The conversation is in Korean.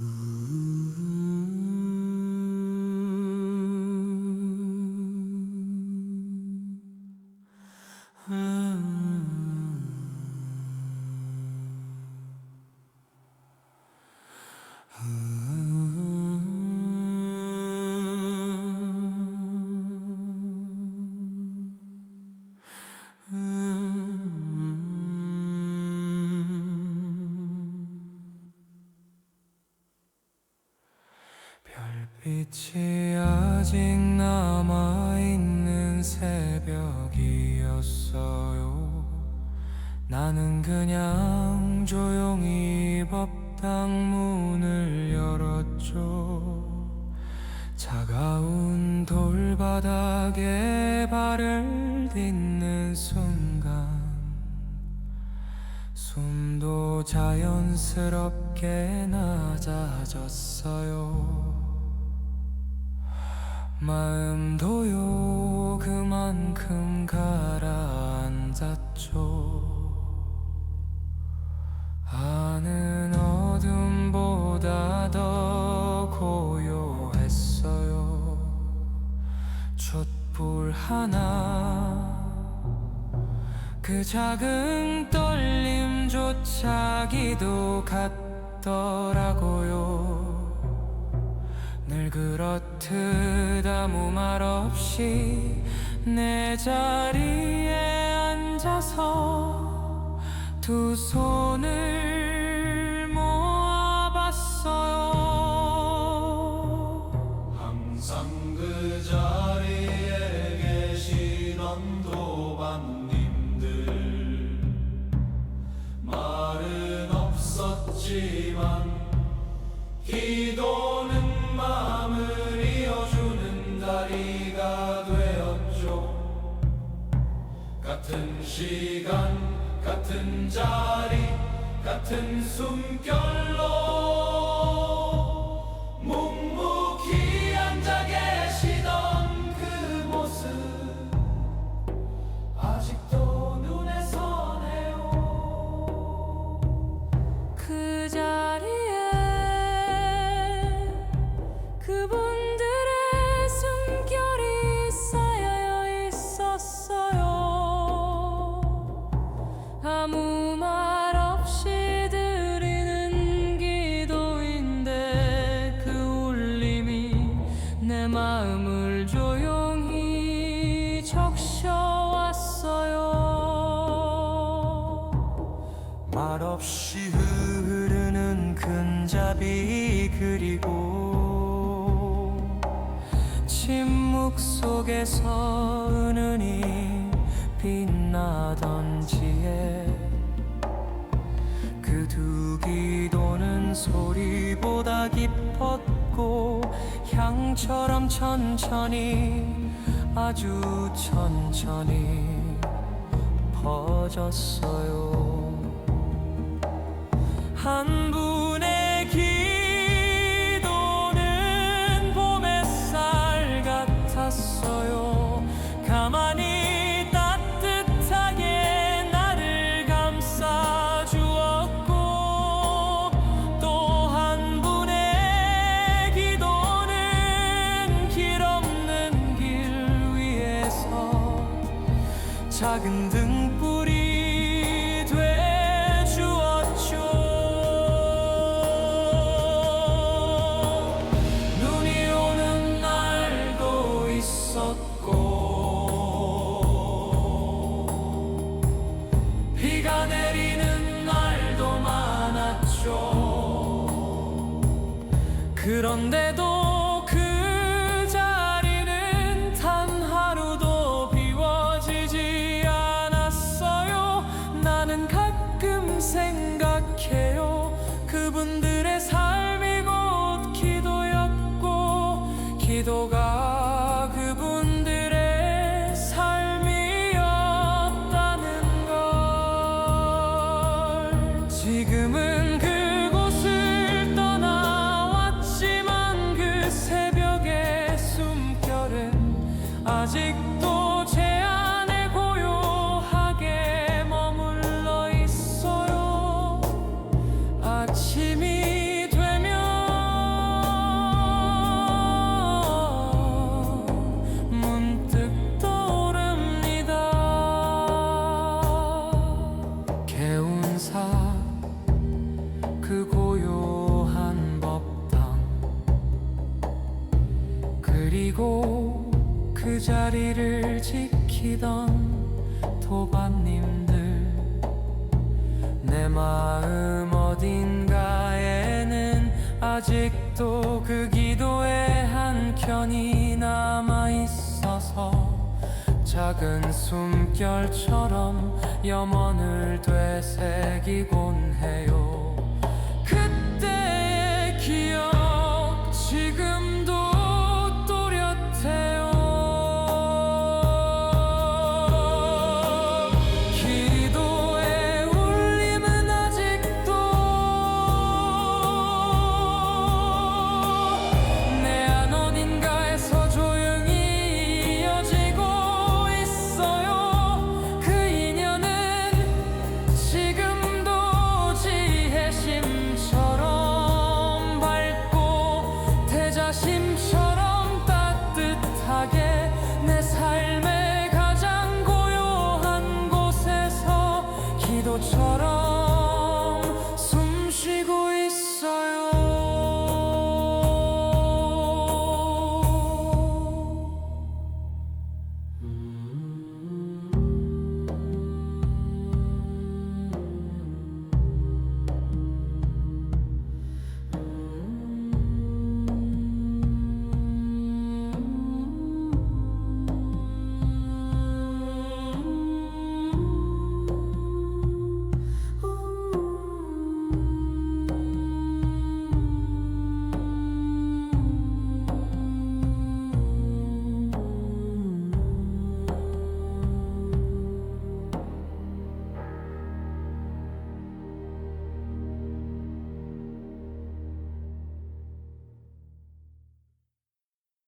mm. 빛이 아직 남아있는 새벽이었어요 나는 그냥 조용히 법당 문을 열었죠 차가운 돌바닥에 발을 딛는 순간 숨도 자연스럽게 낮아졌어요. 마음도요 그만큼 가라앉았죠. 하는 어둠보다 더 고요했어요. 촛불 하나 그 작은 떨림조차 기도 같더라고요 늘 그렇듯 아무 말 없이 내 자리에 앉아서 두 손을 모아봤어요. 항상 그 자리에 계시던 도 다리가 되었죠. 같은 시간 같은 자리 같은 숨결로 흐르는 큰잡이 그리고 침묵 속에서 은은히 빛나던 지혜 그 두 기도는 소리보다 깊었고 향처럼 천천히 아주 천천히 퍼졌어요 한 분의 기도는 봄 햇살 같았어요. 가만히 따뜻하게 나를 감싸 주었고 또 한 분의 기도는 길 없는 길 위에서 작은 등불 그런데도 그 자리는 단 하루도 비워지지 않았어요. 나는 가끔 생각해요. 그분들의 삶이 곧 기도였고, 기도가 자리를 지키던 도반님들 내 마음 어딘가에는 아직도 그 기도의 한 켠이 남아 있어서 작은 숨결처럼 염원을 되새기곤 해요.